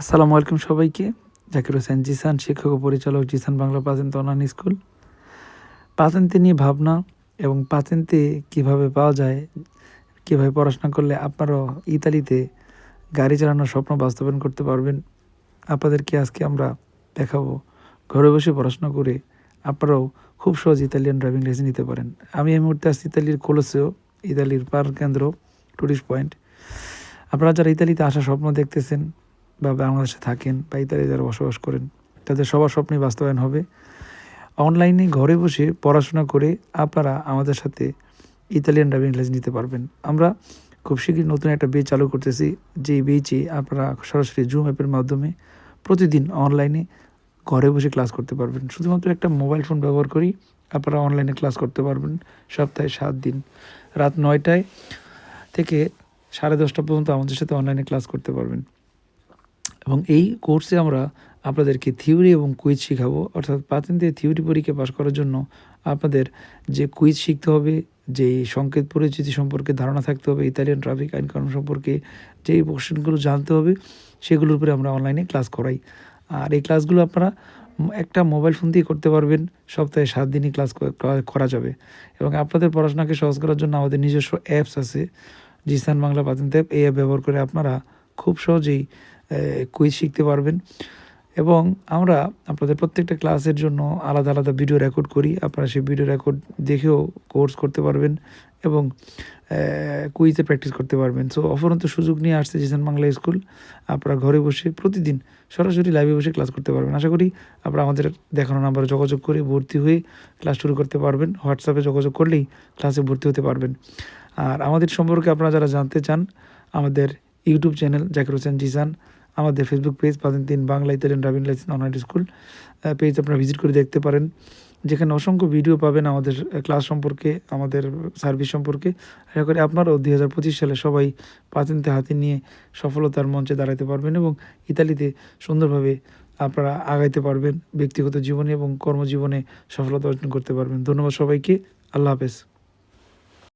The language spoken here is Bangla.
আসসালামু আলাইকুম সবাইকে। জাকির হোসেন জিসান, শিক্ষক ও পরিচালক জিসান বাংলা পাচেন্ত অনলাইন স্কুল। পাচেন্তে নিয়ে ভাবনা এবং পাচেন্তে কীভাবে পাওয়া যায়, কীভাবে পড়াশোনা করলে আপনারাও ইতালিতে গাড়ি চালানোর স্বপ্ন বাস্তবায়ন করতে পারবেন, আপনাদেরকে আজকে আমরা দেখাবো। ঘরে বসে পড়াশোনা করে আপনারাও খুব সহজ ইতালিয়ান ড্রাইভিং লাইসেন্স নিতে পারেন। আমি এই মুহূর্তে আসছি ইতালির কোলোসেও, ইতালির পার্ক কেন্দ্র, টুরিস্ট পয়েন্ট। আপনারা যারা ইতালিতে আসার স্বপ্ন দেখতেছেন বা বাংলাদেশে থাকেন বা ইত্যাদি যারা বসবাস করেন, তাদের সবার স্বপ্নই বাস্তবায়ন হবে। অনলাইনে ঘরে বসে পড়াশোনা করে আপনারা আমাদের সাথে ইতালিয়ান ড্রাইভিং লাইসেন্স নিতে পারবেন। আমরা খুব শীঘ্রই নতুন একটা বেচ চালু করতেছি, যেই বেচে আপনারা সরাসরি জুম অ্যাপের মাধ্যমে প্রতিদিন অনলাইনে ঘরে বসে ক্লাস করতে পারবেন। শুধুমাত্র একটা মোবাইল ফোন ব্যবহার করি আপনারা অনলাইনে ক্লাস করতে পারবেন সপ্তাহে সাত দিন। রাত নয়টায় থেকে সাড়ে দশটা পর্যন্ত আমাদের সাথে অনলাইনে ক্লাস করতে পারবেন। এবং এই কোর্সে আমরা আপনাদেরকে থিওরি এবং কুইজ শেখাবো। অর্থাৎ পাতেন্তে থিওরি পরীক্ষা পাশ করার জন্য আপনাদের যে কুইজ শিখতে হবে, যে সংকেত পরিচিতি সম্পর্কে ধারণা থাকতে হবে, ইতালিয়ান ট্রাফিক আইন কানুন সম্পর্কে যেই কোশ্চেনগুলো জানতে হবে, সেগুলোর উপরে আমরা অনলাইনে ক্লাস করাই। আর এই ক্লাসগুলো আপনারা একটা মোবাইল ফোন দিয়ে করতে পারবেন, সপ্তাহে সাত দিনই ক্লাস করা যাবে। এবং আপনাদের পড়াশোনাকে সহজ করার জন্য আমাদের নিজস্ব অ্যাপস আছে, জিসান বাংলা পাতেন্ট অ্যাপ এই অ্যাপ ব্যবহার করে আপনারা খুব সহজেই কুইজ শিখতে পারবেন। এবং আমরা আপনাদের প্রত্যেকটা ক্লাসের জন্য আলাদা আলাদা ভিডিও রেকর্ড করি। আপনারা সেই ভিডিও রেকর্ড দেখেও কোর্স করতে পারবেন এবং কুইজে প্র্যাকটিস করতে পারবেন। সো অফরন্ত সুযোগ নিয়ে আসছে জিসান বাংলা স্কুল। আপনারা ঘরে বসে প্রতিদিন সরাসরি লাইভে বসে ক্লাস করতে পারবেন। আশা করি আপনারা আমাদের দেখানো নাম্বারে যোগাযোগ করে ভর্তি হয়ে ক্লাস শুরু করতে পারবেন। হোয়াটসঅ্যাপে যোগাযোগ করলেই ক্লাসে ভর্তি হতে পারবেন। আর আমাদের সম্পর্কে আপনারা যারা জানতে চান, আমাদের ইউটিউব চ্যানেল জাকির হোসেন জিসান আমাদের ফেসবুক পেজ পাবেন তিন Bangla, Italian driving license online school page আপনারা ভিজিট করে দেখতে পারেন। যেখানে অসংখ্য ভিডিও পাবেন আমাদের ক্লাস সম্পর্কে, আমাদের সার্ভিস সম্পর্কে। আশা করি আপনারাও দুই হাজার পঁচিশ সালে সবাই পাতেন্তে হাতে নিয়ে সফলতার মঞ্চে দাঁড়াতে পারবেন এবং ইতালিতে সুন্দরভাবে আপনারা আগাইতে পারবেন ব্যক্তিগত জীবনে এবং কর্মজীবনে সফলতা অর্জন করতে পারবেন। ধন্যবাদ সবাইকে। আল্লাহ হাফেজ।